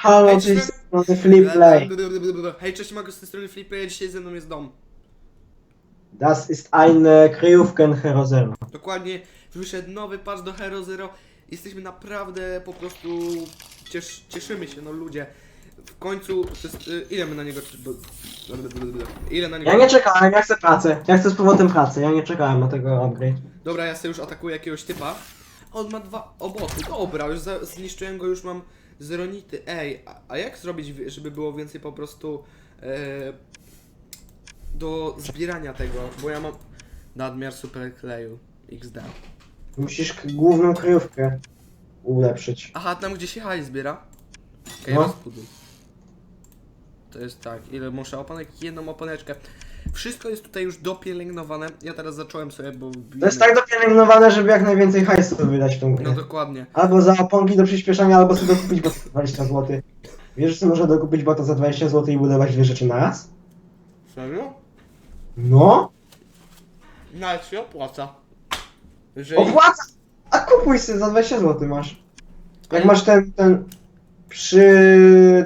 Halo, Ej, cześć, z strony Flip Play. Hej, cześć, Mago z tej strony Flipy, dzisiaj ze mną jest dom. Das ist eine Kryjówken Hero Zero. Dokładnie, wyszedł nowy patch do Hero Zero. Jesteśmy naprawdę po prostu... Ciesz, cieszymy się, no ludzie. W końcu, to jest, y, ile my na niego... Ile na niego... Ja nie czekałem, ja chcę pracę. Ja chcę z powrotem pracę, ja nie czekałem na tego upgrade. Dobra, ja sobie już atakuję jakiegoś typa. On ma dwa oboty. Dobra, już za, zniszczyłem go, już mam zeronity. Ej, a, a jak zrobić, żeby było więcej po prostu e, do zbierania tego? Bo ja mam nadmiar super kleju. XD. Musisz k- główną kryjówkę ulepszyć. Aha, tam gdzie się hajs zbiera? Okej, No. rozbuduj. To jest tak, ile muszę opanek? Jedną oponeczkę. Wszystko jest tutaj już dopielęgnowane. Ja teraz zacząłem sobie, bo... To jest tak dopielęgnowane, żeby jak najwięcej hajsu wydać w tą No grę. dokładnie. Albo za oponki do przyspieszania, albo sobie dokupić bota za 20 zł. Wiesz, co można dokupić bota za 20 zł i budować dwie rzeczy na raz? Serio? No, Nawet się opłaca. Jeżeli... opłaca! A kupuj sobie za 20 zł masz. Jak Ale- masz ten, ten przy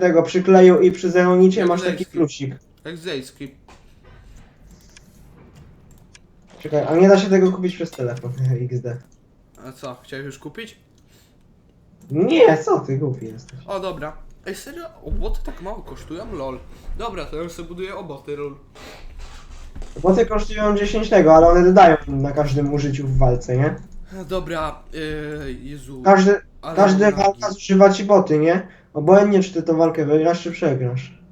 tego przykleju i przy zeronicie Jak masz taki lejski. plusik. Jak zejski. Czekaj, a nie da się tego kupić przez telefon XD. A co, chciałeś już kupić? Nie, co ty głupi jesteś. O, dobra. Ej, serio? Oboty tak mało kosztują? Lol. Dobra, to ja już sobie buduję oboty, lol. Boty kosztują 10 tego, ale one dodają na każdym użyciu w walce, nie? Dobra, yy, Jezu. Każdy, ale każdy walka zużywa ci boty, nie? Obojętnie czy ty tą walkę wygrasz, czy przegrasz.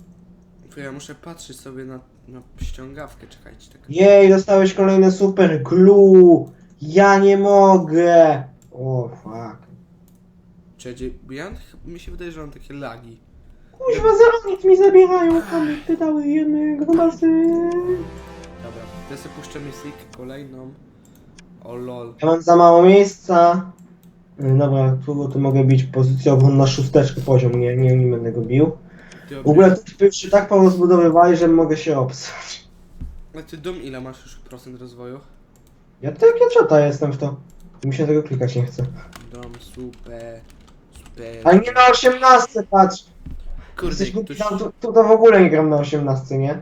To ja muszę patrzeć sobie na, na ściągawkę, czekajcie. Tak. Jej, dostałeś kolejne super glue! Ja nie mogę! O, fuck. Czekajcie, bo ja mi się wydaje, że mam takie lagi. Kuźwa, zeronit mi zabierają, kobiety dały jednego grubasy. Dobra, ja sobie puszczę misję kolejną. O lol. Ja mam za mało miejsca. Y, Dobra, tu, tu mogę bić pozycjową na szósteczkę poziom, nie, nie, nie będę go bił. Ty, W ogóle tu się tak porozbudowywali, że mogę się obsać. A ty dom ile masz już procent rozwoju? Ja tak ja czata jestem w to. Mi się tego klikać nie chce. Dom, super, super. Ale nie na 18, patrz! Kurde, Jesteś głupi, ktoś... tam, tu, tu to w ogóle nie gram na 18, nie?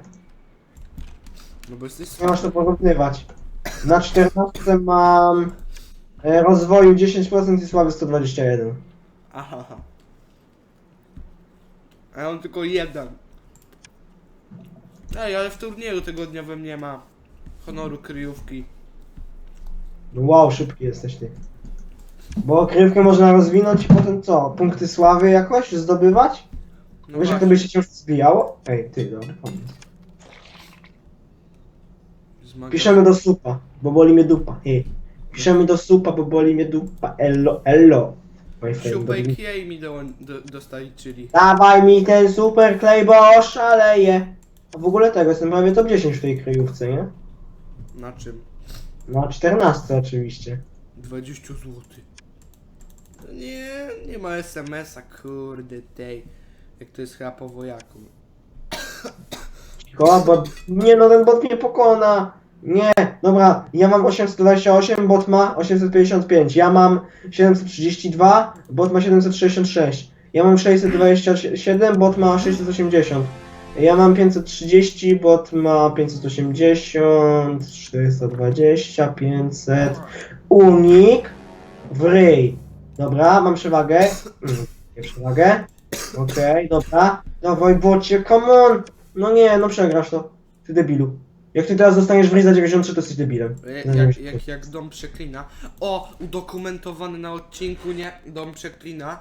No bo jesteś Nie masz to porównywać. Na 14 mam e, rozwoju 10% i sławy 121. Aha. aha. A ja mam tylko jeden. Ej, ale w turnieju tygodniowym nie ma honoru kryjówki. No wow, szybki jesteś ty. Bo kryjówkę można rozwinąć i potem co? Punkty sławy jakoś zdobywać? No Wiesz jak to właśnie, by się ciągle zbijało? Ej, ty, dobra, pomysł. zmaga- Piszemy do supa, bo boli mnie dupa. Hej. Piszemy do supa, bo boli mnie dupa. Ello, ello. Dobry- kiej mi do, do, dostali, czyli... Dawaj mi ten super klej, bo oszaleję. A w ogóle tego, jestem prawie top 10 w tej kryjówce, nie? Na czym? Na 14 oczywiście. 20 zł. Nie, nie ma SMS-a, kurde tej. Jak to jest chyba po wojaku. Cicho, bo... Nie no, ten bot mnie pokona. Nie, dobra, ja mam 828, bot ma 855. Ja mam 732, bot ma 766. Ja mam 627, bot ma 680. Ja mam 530, bot ma 580, 420, 500. Unik w ryj. Dobra, mam przewagę. Mm, Nie przewagę. Okej, dobra. Dawaj bocie, come on! No nie, no przegrasz to. Ty debilu. Jak ty teraz dostaniesz w ryj za 93, to jesteś debilem. Jak, jak, jak, jak dom przeklina. O, udokumentowany na odcinku, nie? Dom przeklina.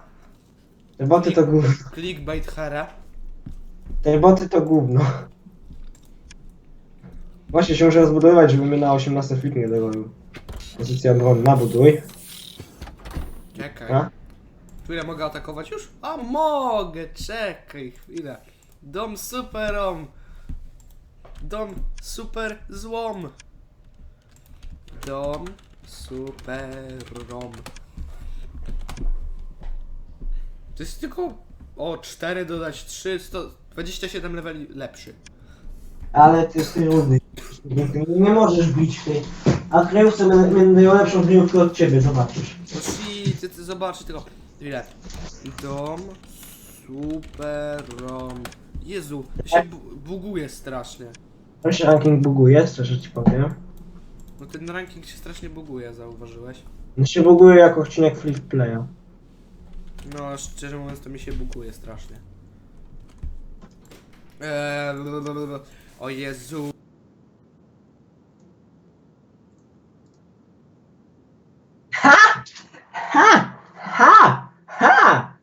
Te boty to gówno. Clickbait hera. Te boty to gówno. Właśnie się muszę rozbudowywać, żeby mnie na 18 flip nie dogonił. Pozycja obronna, buduj. Czekaj. A? Chwilę mogę atakować już? A mogę, czekaj chwilę. Dom superom. Dom super złom. Dom superom. To jest tylko o 4 dodać 3, 127 leveli lepszy. Ale ty tej rundy. Nie, możesz bić tej. A kryjówce będę, będę miał lepszą kryjówkę od ciebie, zobaczysz. No shit, ty, ty zobaczysz tylko. Ile? Dom Super Rom. Jezu, się bu buguje strasznie. Tam się ranking buguje, szczerze ci powiem. No ten ranking się strasznie buguje, zauważyłeś? On się buguje jako odcinek Flip Playa. No, szczerze mówiąc, to mi się buguje strasznie. Eee, blablabla. o Jezu. Ha! Ha! Ha!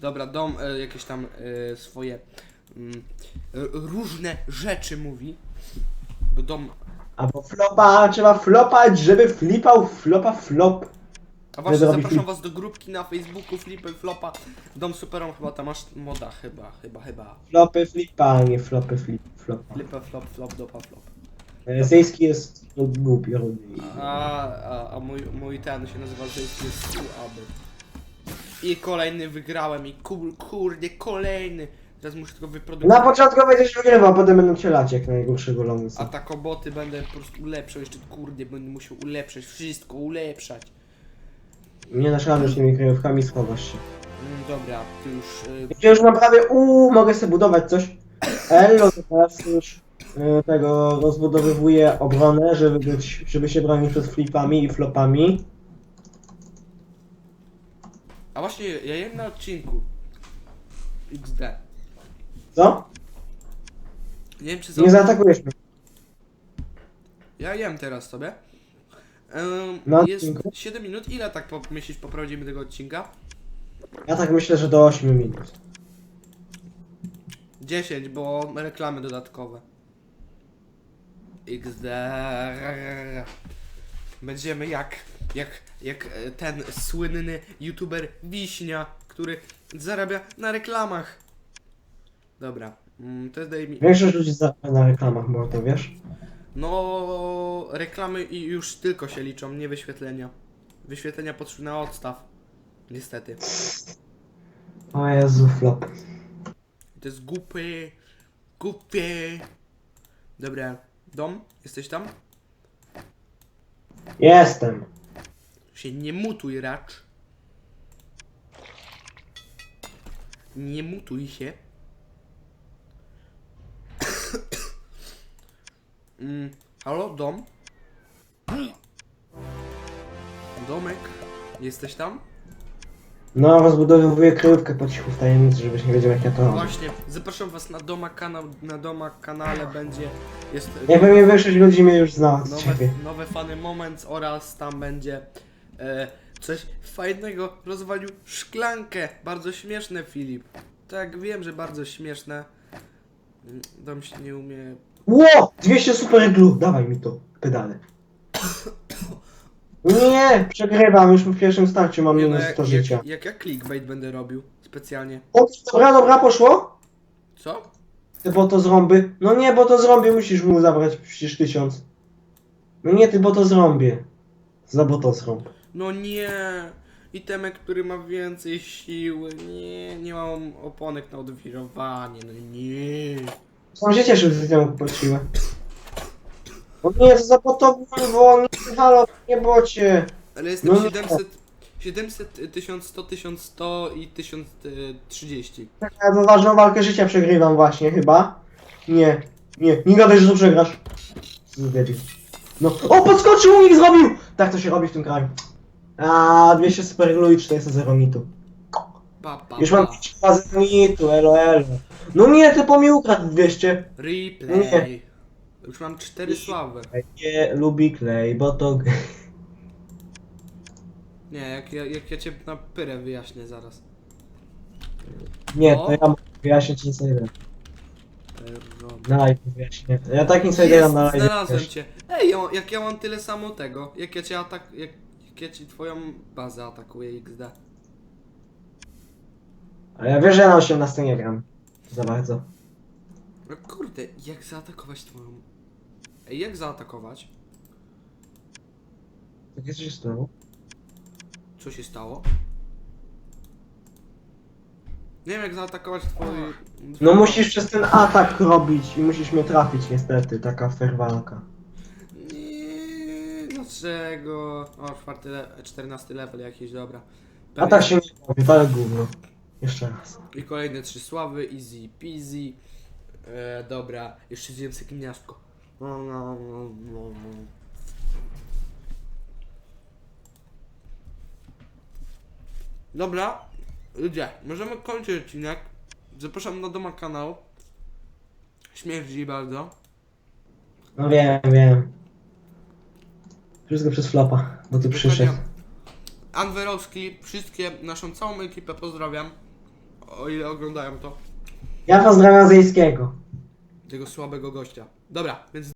Dobra, dom e, jakieś tam e, swoje mm, r- różne rzeczy mówi. Bo dom. Albo flopa, trzeba flopać, żeby flipał flopa flop. A właśnie zapraszam flip. was do grupki na Facebooku Flipy Flopa. Dom Superom chyba tam masz moda chyba, chyba, chyba. Flopy flipa, a nie flopy flip flopa. Flipy Flop, Flop, Dopa Flop. Zejski jest głupi, rudy. A, a, a mój, mój ten się nazywa Zejski jest słaby. I kolejny wygrałem i kur, kurde, kolejny. Teraz muszę tylko Na wyprodukować. początku będziesz wygrywał, a potem będą cię lać jak najgorszego A lamusa. takoboty będę po prostu ulepszał, jeszcze kurde, będę musiał ulepszać, wszystko ulepszać. Nie dasz rady z tymi kryjówkami, schowasz się. Mm, dobra, ty już... Y, Ja już naprawdę, uuu, mogę sobie budować coś. Elo, to teraz już y, tego rozbudowywuję obronę, żeby być, żeby się bronić przed flipami i flopami. a właśnie, ja jem na odcinku. XD. Co? Nie wiem czy Nie za... zaatakujesz mnie. Ja jem teraz sobie. Ym, Na jest odcinku? 7 minut, ile tak po, myślisz poprowadzimy tego odcinka? Ja tak myślę, że do 8 minut. 10, bo reklamy dodatkowe. XD. Będziemy jak, jak, jak e, ten słynny youtuber Wiśnia, który zarabia na reklamach. Dobra, mm, to daj mi. Większość ludzi zarabia na reklamach, bo to wiesz. No, reklamy i już tylko się liczą, nie wyświetlenia. Wyświetlenia potrzebne na odstaw. Niestety. O Jezu, flop. To jest głupy. Głupie. Dobra, dom, jesteś tam? Jestem. się nie mutuj racz. Nie mutuj się. Mm, halo, dom? Domek? Jesteś tam? No, rozbudowywuję kryjówkę po cichu w tajemnicy, żebyś nie wiedział jak ja to robię. Właśnie, zapraszam was na doma kanał, na doma kanale będzie, jest Nie pewnie większość ludzi mnie już zna z nowe, ciebie. nowe fany moments oraz tam będzie e, coś fajnego. Rozwalił szklankę. Bardzo śmieszne, Filip. Tak, wiem, że bardzo śmieszne. Mm, Dom się nie umie. Ło! 200 super glue, dawaj mi to, pedale. Nie, przegrywam, już w pierwszym starciu mam Nie, no, minus jak, 100 życia. jak, jak ja clickbait będę robił specjalnie. O, dobra, dobra, poszło? Co? Ty bo to zrąby. No nie, bo to zrąbie, musisz mu zabrać przecież tysiąc. No nie, ty bo to zrąbie. Za bo to zrąb. No nie. Itemek, który ma więcej siły. Nie, nie mam oponek na odwirowanie. No nie. Sam się cieszył, że temu płaciłem. O nie, to za bo to było, nie, halo, nie bocie. Ale jestem No nie. 700, 700, 1100, 1100 i 1030. Ja to ważną walkę życia przegrywam właśnie, chyba. Nie, nie, nie gadaj, że to przegrasz. Co za debil. No, o, podskoczył, unik zrobił! Tak to się robi w tym kraju. A 200 super glue i 400 zero mitu. Pa, pa, Już mam pa. 5 zero mitu, elo, elo. No nie, ty po mi ukradł 200. Replay. Już mam 4 sławy. Nie lubi klej, bo to... Nie, jak ja, jak ja cię na pyrę wyjaśnię zaraz. Nie, to ja mogę wyjaśnić insider. Rob- Na live wyjaśnię. Ja tak insidera Jest, na live znalazłem wyjaśnię. cię. Ej, ja- jak ja mam tyle samo tego, jak ja cię atak... Jak, jak ja ci twoją bazę atakuję XD. Ale ja wiesz, że ja na 18 nie gram. Za bardzo. No kurde, jak zaatakować twoją... Ej, jak zaatakować? Tak jest się stało? Co się stało? Nie wiem jak zaatakować twój... No musisz przez ten atak robić i musisz mnie trafić niestety, taka fair walka. Nie, dlaczego? O, czwarty le... 14 level jakiś, dobra. A tak się nie robi, ale gówno. Jeszcze raz. I kolejne trzy sławy, easy peasy. E, dobra, jeszcze zjem sobie miastko. Dobra, ludzie, możemy kończyć odcinek. Zapraszam na doma kanał. Śmierdzi bardzo. No wiem, wiem. Wszystko przez flopa, bo tu przyszedł. Anwerowski, wszystkie, naszą całą ekipę pozdrawiam. O ile oglądają to. Ja pozdrawiam Zejskiego. Tego słabego gościa. Dobra, więc